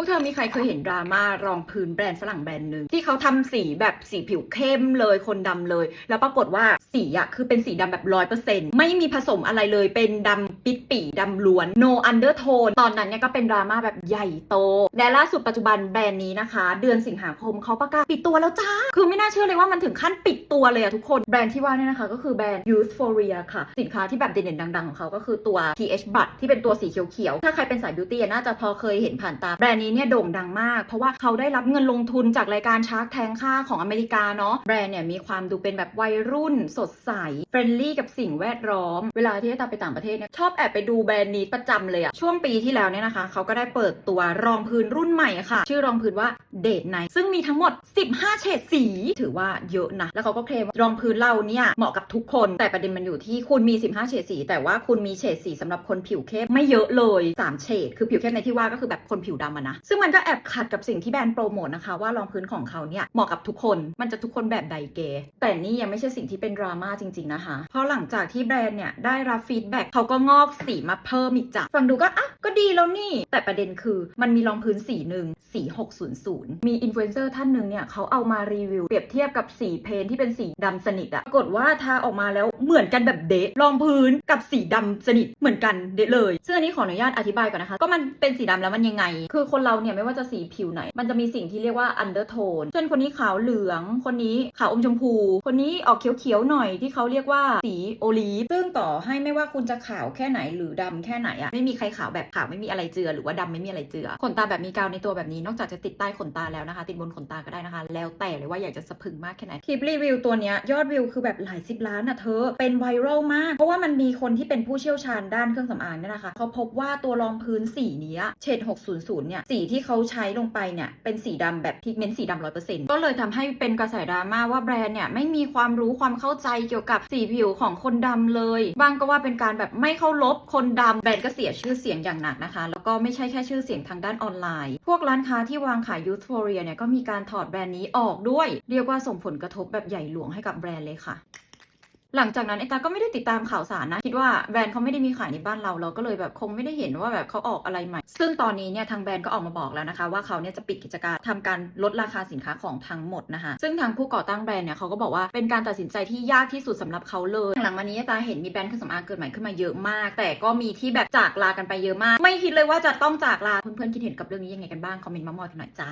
วกเธอมีใครเคยเห็นดราม่ารองพื้นแบรนด์ฝรั่งแบรนด์หนึ่งที่เขาทำสีแบบสีผิวเข้มเลยคนดำเลย แล้วปรากฏว่าสีอะคือเป็นสีดำแบบร้อยเปอร์เซ็นต์ไม่มีผสมอะไรเลยเป็นดำปิดปีดำล้วน no undertone ตอนนั้นเนี่ยก็เป็นดราม่าแบบใหญ่โต และล่าสุดปัจจุบันแบรนด์นี้นะคะ เดือนสิงหาคมเขาประกาศปิดตัวแล้วจ้า คือไม่น่าเชื่อเลยว่ามันถึงขั้นปิดตัวเลยอะทุกคน แบรนด์ที่ว่าเนี่ยนะคะ ก็คือแบรนด์ Youthforia ค่ะ สินค้าที่แบบเด่นๆดังๆ ของเขาก็คือตัว pH b u d ที่เป็นตัวสีเขียวๆ ถ้าใครเป็นสายบิวตี้น่าจะพอเคยเห็นผ่านตา แบรนด์นี้เนี่ยโด่งดังมาก เพราะว่าเขาได้รับเงินลงทุนจากรายการชาร์กแทงค่าของอเมริกาเนาะ แบรนด์เนี่ยมีความดูเป็นแบบวัยรุ่นสดใสเฟรนลี่กับสิ่งแวดล้อม เวลาที่ตาไปต่างประเทศเนี่ยชอบแอบไปดูแบรนด์นี้ประจำเลยอะช่วงปีที่แล้วเนี่ยนะคะเขาก็ได้เปิดตัวรองพื้นรุ่นใหม่ค่ะ ชื่อรองพื้นว่าเดทไนซึ่งมีทั้งหมด 15 เฉดสี ถือว่าเยอะนะ แล้วเขาก็เคลมว่ารองพื้นเราเนี่ยเหมาะกับทุกคน แต่ประเด็นมันอยู่ที่คุณมี 15 เฉดสี แต่ว่าคุณมีเฉดสีสำหรับคนผิวเข้มไม่เยอะเลย 3 เฉด คือผิวเข้มในที่ว่าก็คือแบบคนผิวดำนะ ซึ่งมันก็แอบขัดกับสิ่งที่แบรนด์โปรโมทนะคะว่ารองพื้นของเขาเนี่ยเหมาะกับทุกคน มันจะทุกคนแบบใดเก แต่นี่ยังไม่ใช่สิ่งที่เป็นดราม่าจริง ๆนะคะ เพราะหลังจากที่แบรนด์เนี่ยได้รับฟีดแบ็กเขาก็งอกสีมาเพิ่มอีกจ้ะฟังดูก็อะ ก็ดีแล้วนี่ แต่ประเด็นคือมันมีรองพื้นสีหนึ่งสี600 มีอินฟลูเอนเซอร์ท่านหนึ่งเนี่ยเขาเอามารีวิวเปรียบเทียบกับสีเพนที่เป็นสีดำสนิทอะปรากฏว่าทาออกมาแล้วเหมือนกันแบบเดะรองพื้นกับสีดำสนิทเหมือนกันเดะเลย ซึ่งอันนี้ขออนุญาตอธิบายก่อนนะคะ ก็มันเป็นสีดำแล้วมันยังไง คือคนเราเนี่ยไม่ว่าจะสีผิวไหน มันจะมีสิ่งที่เรียกว่า undertone เช่นคนนี้ขาวเหลือง คนนี้ขาวอมชมพู คนนี้ออกเขียวๆหน่อยที่เขาเรียกว่าสีโอลีฟซึ่งต่อให้ไม่ว่าคุณจะขาวแค่ไหนหรือดำแค่ไหนอะไม่มีใครขาวแบบขาวไม่มีอะไรเจือหรือว่าดำไม่มีอะไรเจือ ขนตาแบบมีกาวในตัวแบบนี้นอกจากจะติดใต้ขนตาแล้วนะคะ ติดบนขนตาก็ได้นะคะ แล้วแต่เลยว่าอยากจะสะพึงมากแค่ไหนคลิปรีวิวตัวเนี้ยยอดวิวคือแบบหลายสิบล้านอะเธอเป็นไวรัลมาก เพราะว่ามันมีคนที่เป็นผู้เชี่ยวชาญด้านเครื่องสำอางเนี่ยนะคะเขาพบว่าตัวรองพื้นสีนี้เฉด600เนี่ยสีที่เขาใช้ลงไปเนี่ยเป็นสีดำแบบพิกเมนต์สีดำร้อยเปอร์เซ็นต์ก็เลยทำให้เป็นกระแสดราม่าว่าแบรนด์เนี่ยไม่มีความรู้ความเข้าใจเกี่ยวกับสีผิวของคนดำเลย บางก็ว่าเป็นการแบบไม่เคารพคนดำแบรนด์ก็เสียชื่อเสียงอย่างหนักนะคะ แล้วก็ไม่ใช่แค่ชื่อเสียงทางด้านออนไลน์ พวกร้านค้าที่วางขาย Youthforia เนี่ยก็มีการถอดแบรนด์นี้ออกด้วย เรียกว่าส่งผลกระทบแบบใหญ่หลวงให้กับแบรนด์เลยค่ะ หลังจากนั้นไอตาก็ไม่ได้ติดตามข่าวสารนะ คิดว่าแบรนด์เขาไม่ได้มีขายในบ้านเรา เราก็เลยแบบคงไม่ได้เห็นว่าแบบเขาออกอะไรใหม่ ซึ่งตอนนี้เนี่ยทางแบรนด์ก็ออกมาบอกแล้วนะคะ ว่าเขาเนี่ยจะปิดกิจการทำการลดราคาสินค้าของทั้งหมดนะคะ ซึ่งทางผู้ก่อตั้งแบรนด์เนี่ยเขาก็บอกว่าเป็นการตัดสินใจที่ยากที่สุดสำหรับเขาเลยหลังมานี้ไอตาเห็นมีแบรนด์เครื่องสำอางเกิดใหม่ขึ้นมาเยอะมาก แต่ก็มีที่แบบจากลากันไปเยอะมาก ไม่คิดเลยว่าจะต้องจากลาเพื่อนๆคิดเห็นกับเรื่องนี้ยังไงกันบ้างคอมเมนต์มาหมอยกันหน่อยจ้า